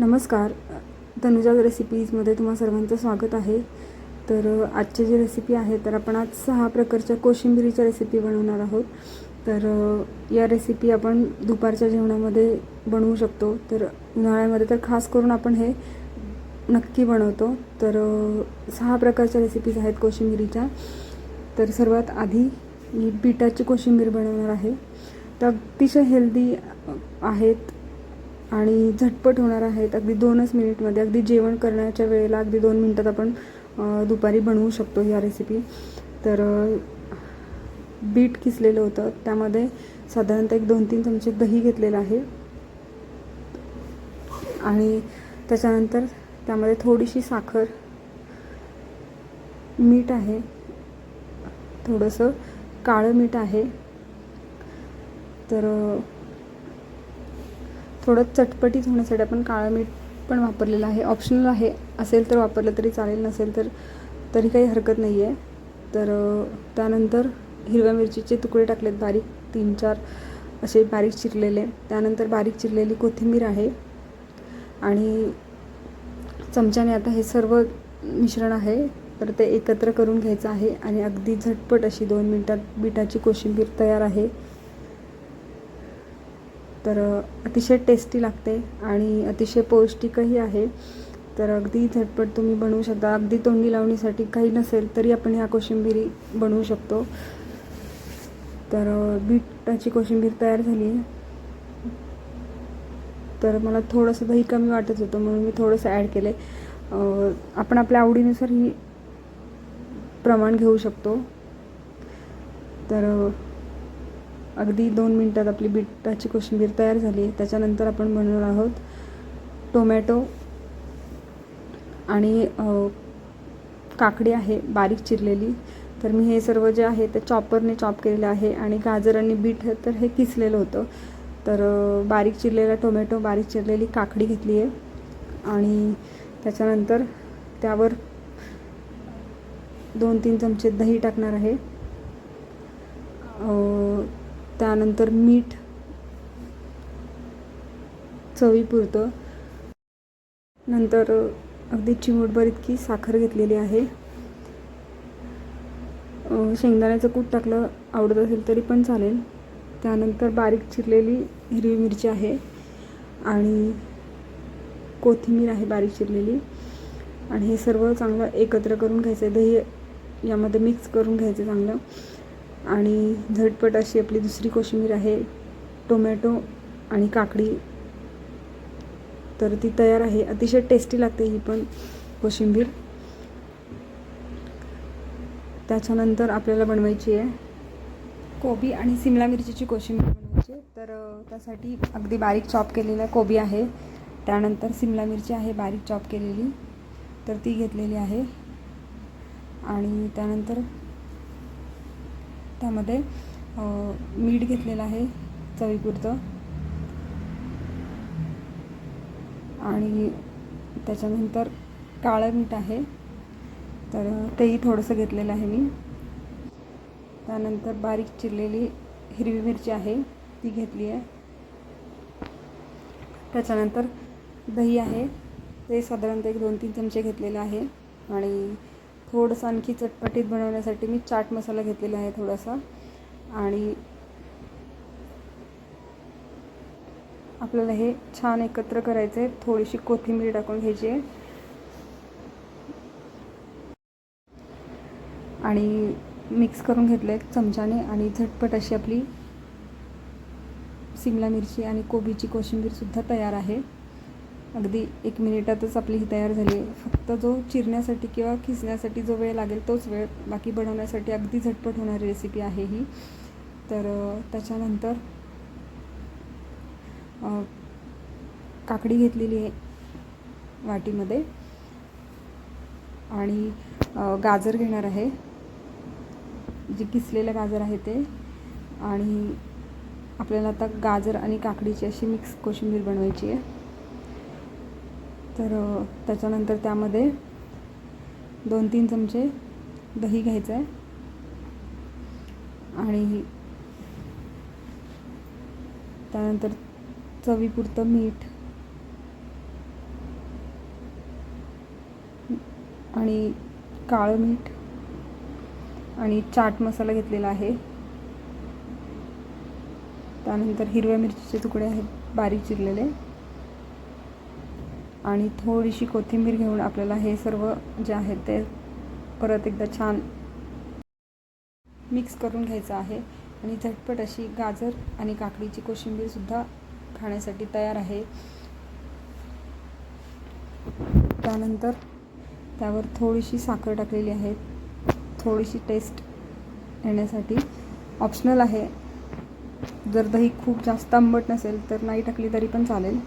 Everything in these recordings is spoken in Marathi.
नमस्कार. तनुजा रेसिपीजमध्ये तुम्हा सर्वांचं स्वागत आहे. तर आजची जी रेसिपी आहे तर आपण आज सहा प्रकारच्या कोशिंबिरीच्या रेसिपी बनवणार आहोत. तर या रेसिपी आपण दुपारच्या जेवणामध्ये बनवू शकतो. तर उन्हाळ्यामध्ये तर खास करून आपण हे नक्की बनवतो. तर सहा प्रकारच्या रेसिपीज आहेत कोशिंबिरीच्या. तर सर्वात आधी मी बीटाची कोशिंबीर बनवणार आहे. तर अतिशय हेल्दी आहेत. आणि झटपट होणार आहेत. अगदी दोनच मिनिटमध्ये अगदी जेवण करण्याच्या वेळेला अगदी दोन मिनटात आपण दुपारी बनवू शकतो ह्या रेसिपी तर बीट किसलेलं होतं. त्यामध्ये साधारणतः एक दोन तीन चमचे दही घेतलेलं आहे. आणि त्याच्यानंतर त्यामध्ये थोडीशी साखर मीठ आहे. थोडंसं काळं मीठ आहे. तर थोडं चटपटीत होण्यासाठी आपण काळं मीठ पण वापरलेलं आहे. ऑप्शनल आहे. असेल तर वापरलं तरी चालेल नसेल तर तरी काही हरकत नाही आहे तर त्यानंतर हिरव्या मिरचीचे तुकडे टाकलेत बारीक तीन चार असे बारीक चिरलेले. त्यानंतर बारीक चिरलेली कोथिंबीर आहे. आणि चमच्याने आता हे सर्व मिश्रण आहे. तर ते एकत्र करून घ्यायचं आहे आणि अगदी झटपट अशी दोन मिनटात बिटाची कोशिंबीर तयार आहे. तर अतिशय टेस्टी लागते आणि अतिशय पौष्टिकही आहे. तर अगदी झटपट तुम्ही बनवू शकता. अगदी तोंडी लावणीसाठी काही नसेल तरी आपण ह्या कोशिंबिरी बनवू शकतो. तर बीटाची कोशिंबीर तयार झाली. आहे तर मला थोडंसं दही कमी वाटत होतं म्हणून मी थोडंसं ॲड केलं आहे आपण आपल्या आवडीनुसार ही प्रमाण घेऊ शकतो. तर अगदी दोन मिनटात आपली बिटाची कोशिंबीर तयार झाली. त्याच्यानंतर आपण बनवणार आहोत टोमॅटो आणि काकडी आहे बारीक चिरलेली. तर मी हे सर्व जे आहे ते चॉपरने चॉप केलेलं आहे आणि गाजर आणि बीट तर हे किसलेलं होतं. तर बारीक चिरलेला टोमॅटो बारीक चिरलेली काकडी घेतली आहे. आणि त्याच्यानंतर त्यावर दोन तीन चमचे दही टाकणार आहे. त्यानंतर मीठ चवीपुरतं नंतर अगदी चिमूटभर इतकी साखर घेतलेली आहे. शेंगदाण्याचं कूट टाकलं आवडत असेल तरी पण चालेल. त्यानंतर बारीक चिरलेली हिरवी मिरची आहे आणि कोथिंबीर आहे बारीक चिरलेली. आणि हे सर्व चांगलं एकत्र करून घ्यायचं आहे. दही यामध्ये मिक्स करून घ्यायचं चांगलं. आणि झटपट अशी आपली दुसरी कोशिंबीर आहे टोमॅटो आणि काकडी. तर ती तयार आहे. अतिशय टेस्टी लागते ही पण कोशिंबीर. त्याच्यानंतर आपल्याला बनवायची आहे कोबी आणि सिमला मिरचीची कोशिंबीर बनवायची आहे. तर त्यासाठी अगदी बारीक चॉप केलेला कोबी आहे. त्यानंतर सिमला मिरची आहे बारीक चॉप केलेली. तर ती घेतलेली आहे. आणि त्यानंतर त्यामध्ये मीठ घेतलेलं आहे चवीपुरतं. आणि त्याच्यानंतर काळं मीठ आहे. तर तेही थोडंसं घेतलेलं आहे मी. त्यानंतर बारीक चिरलेली हिरवी मिरची आहे ती घेतली आहे. त्याच्यानंतर दही आहे. ते साधारणतः एक दोन तीन चमचे घेतलेले आहे. आणि थोडंसं आणखी चटपटीत बनवण्यासाठी मी चाट मसाला घेतलेला आहे थोडासा. आणि आपल्याला हे छान एकत्र करायचं आहे थोडीशी कोथिंबीर टाकून घ्यायची आहे. आणि मिक्स करून घेतले चमच्याने आणि झटपट अशी आपली सिमला मिरची आणि कोबीची कोशिंबीरसुद्धा तयार आहे. अगदी एक मिनिटातच आपली ही तयार झाली. फक्त जो चिरण्यासाठी किंवा खिसण्यासाठी जो वेळ लागेल तोच वेळ बाकी बनवण्यासाठी अगदी झटपट होणारी रेसिपी आहे ही. तर त्याच्यानंतर काकडी घेतलेली आहे वाटीमध्ये. आणि गाजर घेणार आहे. जे किसलेलं गाजर आहे ते. आणि आपल्याला आता गाजर आणि काकडीची अशी मिक्स कोशिंबीर बनवायची आहे. तर त्याच्यानंतर त्यामध्ये दोन तीन चमचे दही घ्यायचं आहे आणि त्यानंतर चवीपुरतं मीठ. आणि काळं मीठ. आणि चाट मसाला घेतलेला आहे. त्यानंतर हिरव्या मिरचीचे तुकडे आहेत बारीक चिरलेले. आणि थोडीशी कोथिंबीर घेऊन आपल्याला हे सर्व जे आहे ते परत एकदा छान मिक्स करून घ्यायचं आहे. आणि झटपट अशी गाजर आणि काकडीची कोशिंबीरसुद्धा खाण्यासाठी तयार आहे. त्यानंतर त्यावर थोडीशी साखर टाकलेली आहे. थोडीशी टेस्ट येण्यासाठी ऑप्शनल आहे. जर दही खूप जास्त आंबट नसेल तर नाही टाकली तरी पण चालेल.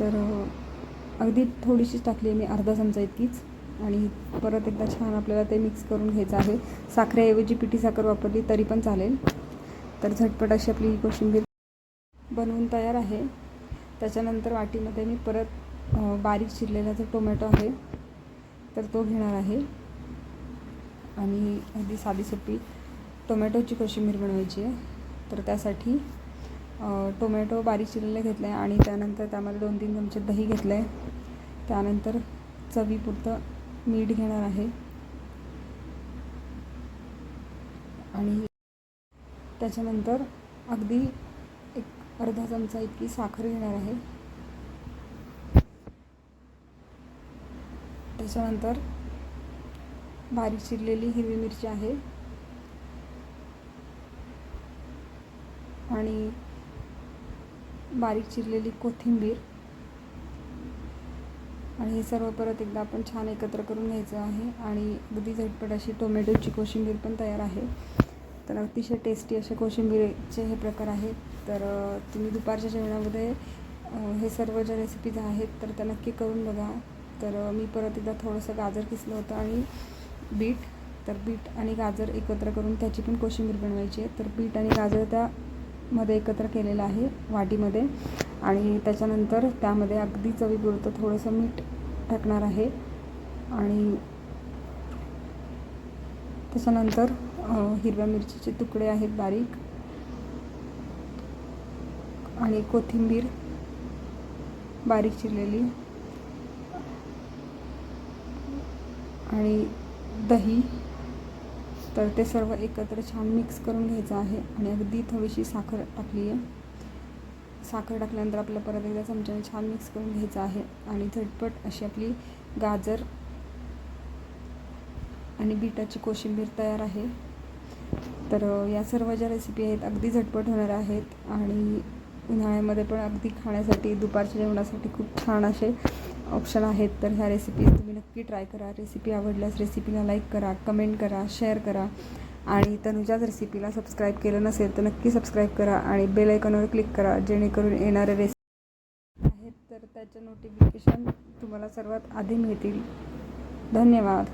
तर अगदी थोडीशीच टाकली आहे मी अर्धा चमचा इतकीच. आणि परत एकदा छान आपल्याला ते मिक्स करून घ्यायचं आहे. साखरेऐवजी पिठी साखर वापरली तरी पण चालेल. तर झटपट अशी आपली ही कोशिंबीर बनवून तयार आहे. त्याच्यानंतर वाटीमध्ये मी परत बारीक चिरलेला जो टोमॅटो आहे तर तो घेणार आहे. आणि अगदी साधी सोपी टोमॅटोची कोशिंबीर बनवायची आहे. तर त्यासाठी टोमॅटो बारीक चिरलेले घेतले आहे आणि त्यानंतर त्यामध्ये दोन तीन चमचे दही घेतलं आहे त्यानंतर चवीपुरतं मीठ घेणार आहे. आणि त्याच्यानंतर अगदी एक अर्धा चमचा इतकी साखर घेणार आहे. त्याच्यानंतर बारीक चिरलेली हिरवी मिरची आहे. आणि बारीक चिरलेली कोथिंबीर. आणि हे सर्व परत एकदा आपण छान एकत्र करून घ्यायचं आहे. आणि अगदी झटपट अशी टोमॅटोची कोशिंबीर पण तयार आहे. तर अतिशय टेस्टी असे कोशिंबीरचे हे प्रकार आहेत. तर तुम्ही दुपारच्या जेवणामध्ये हे सर्व ज्या रेसिपीज आहेत तर त्या नक्की करून बघा. तर मी परत एकदा थोडंसं गाजर किसलं होतं आणि बीट. तर बीट आणि गाजर एकत्र करून त्याची पण कोशिंबीर बनवायची आहे. तर बीट आणि गाजर त्या मध्ये एकत्र केलेलं आहे वाटीमध्ये. आणि त्याच्यानंतर त्यामध्ये अगदी चवीपुरतं थोडंसं मीठ टाकणार आहे. आणि त्याच्यानंतर हिरव्या मिरचीचे तुकडे आहेत बारीक. आणि कोथिंबीर बारीक चिरलेली. आणि दही तर ते सर्व एकत्र छान मिक्स करून घ्यायचं आहे आणि अगदी थोडीशी साखर टाकली आहे. साखर टाकल्यानंतर आपल्याला परत एकदा चमच्याने छान मिक्स करून घ्यायचं आहे आणि झटपट अशी आपली गाजर आणि बीटाची कोशिंबीर तयार आहे. तर या सर्व ज्या रेसिपी आहेत अगदी झटपट होणार आहेत आणि उन्हाळ्यामध्ये पण अगदी खाण्यासाठी दुपारच्या जेवणासाठी खूप छान असे ऑप्शन आहेत तर ह्या रेसिपीज तुम्ही नक्की ट्राय करा. रेसिपी आवडल्यास रेसिपीला लाईक करा कमेंट करा शेअर करा. आणि तनुजाच रेसिपीला सबस्क्राईब केलं नसेल तर नक्की सबस्क्राईब करा आणि बेल आयकॉनवर क्लिक करा जेणेकरून येणाऱ्या रेसिपी आहेत. तर त्याचं नोटिफिकेशन तुम्हाला सर्वात आधी मिळतील. धन्यवाद.